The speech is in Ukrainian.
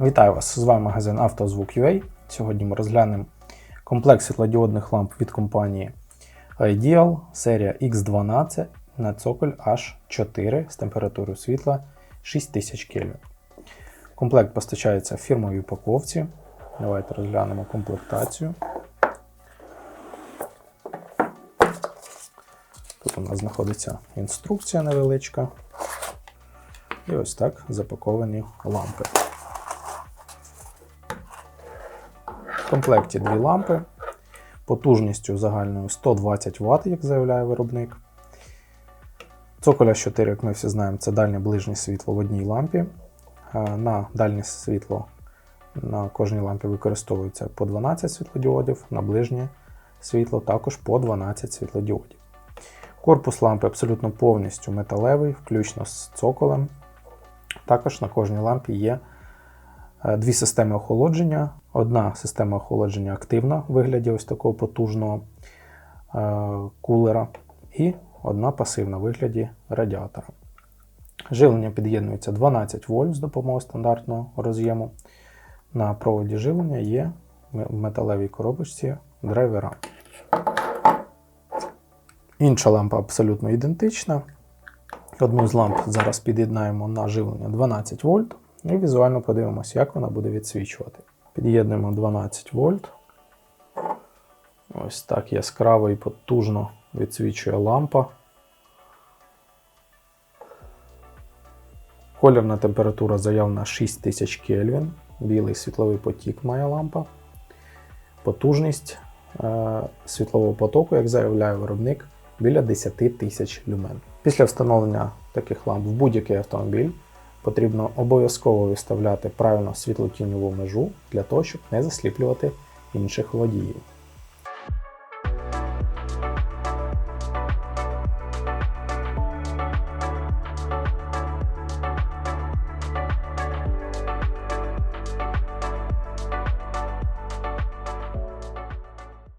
Вітаю вас! З вами магазин «Автозвук.UA». Сьогодні ми розглянемо комплект світлодіодних ламп від компанії Ideal серія X12 на цоколь H4 з температурою світла 6000 Кельвін. Комплект постачається в фірмовій упаковці. Давайте розглянемо комплектацію. Тут у нас знаходиться інструкція невеличка. І ось так запаковані лампи. В комплекті дві лампи потужністю загальною 120 Вт, як заявляє виробник. Цоколя 4, як ми всі знаємо, це дальнє ближнє світло в одній лампі. Е, На дальнє світло на кожній лампі використовується по 12 світлодіодів, на ближнє світло також по 12 світлодіодів. Корпус лампи абсолютно повністю металевий, включно з цоколем. Також на кожній лампі є дві системи охолодження. Одна система охолодження активна в вигляді ось такого потужного е, кулера, і одна пасивна в вигляді радіатора. Живлення під'єднується 12 вольт з допомогою стандартного роз'єму. На проводі живлення є в металевій коробочці драйвера. Інша лампа абсолютно ідентична. Одну з ламп зараз під'єднаємо на живлення 12 вольт і візуально подивимося, як вона буде відсвічувати. Під'єднуємо 12 вольт. Ось так яскраво і потужно відсвічує лампа. Колірна температура заявна 6000 Кельвін. Білий світловий потік має лампа. Потужність е, світлового потоку, як заявляє виробник, біля 10 тисяч люмен. Після встановлення таких ламп в будь-який автомобіль потрібно обов'язково виставляти правильно світлотіньову межу для того, щоб не засліплювати інших водіїв.